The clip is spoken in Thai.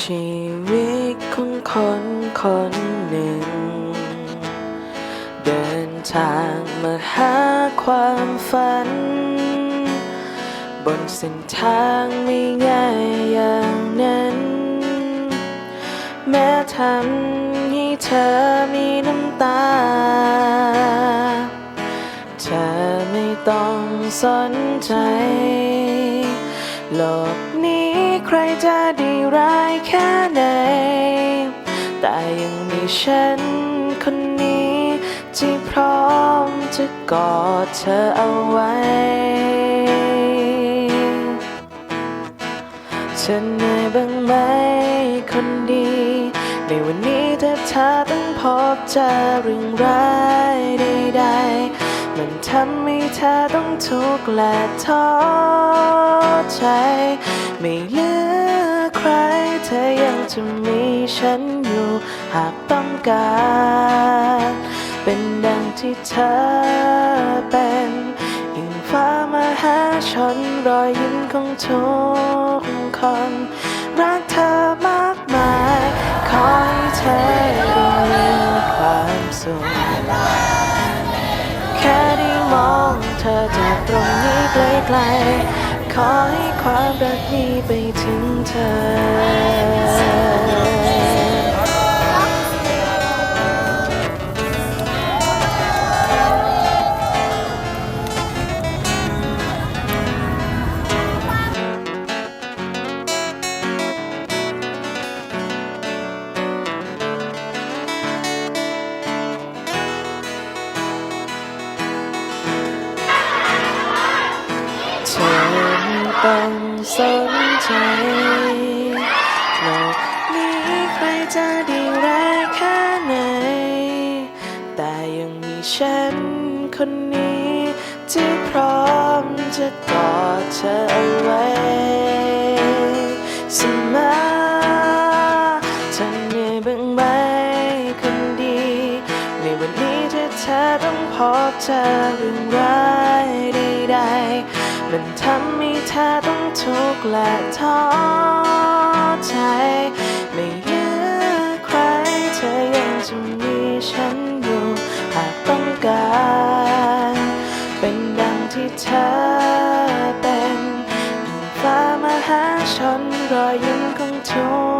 ชีวิตของคนคนหนึ่ง เดินทางมาหาความฝัน บนเส้นทางไม่ง่ายอย่างนั้น แม้ทำให้เธอมีน้ำตา เธอไม่ต้องสนใจ โลกนี้ใครจะดีร้ายแค่ไหน แต่ยังมีฉันคนนี้ ที่พร้อมจะกอดเธอเอาไว้ฉันเหนื่อยบ้างไหมคนดี ในวันนี้ถ้าเธอต้องพบเจอเรื่องร้ายใดๆ มันทำให้เธอต้องทุกข์และท้อใจ ไม่เหลือใครเธอยังจะมีฉันอยู่ หากต้องการ เป็นดังที่เธอเป็นยิ่งฟ้ามาหาฉันรอยยิ้มของทุกคน รักเธอมากมาย ขอให้เธอได้มีความสุข เธอจากตรงนี้ไกลๆขอให้ความรักนี้ไปถึงเธอ ต้องสนใจโลกนี้ใครจะดีร้แค่ไหน แต่ยังมีฉันคนนี้ ที่พร้อมจะกอดเธอเอาไว้เสมอเธอเหนื่อยบ้างไหมคนดี ในวันนี้ที่เธอต้องพบเจอเรื่องร้ายใดๆ มันทำให้เธอต้องทุกข์และท้อใจ ไม่เยื้อใครเธอยังจะมีฉันอยู่หากต้องการ เป็นดังที่เธอเป็นฟ้ามาหาฉันรอยยิ้มของทุก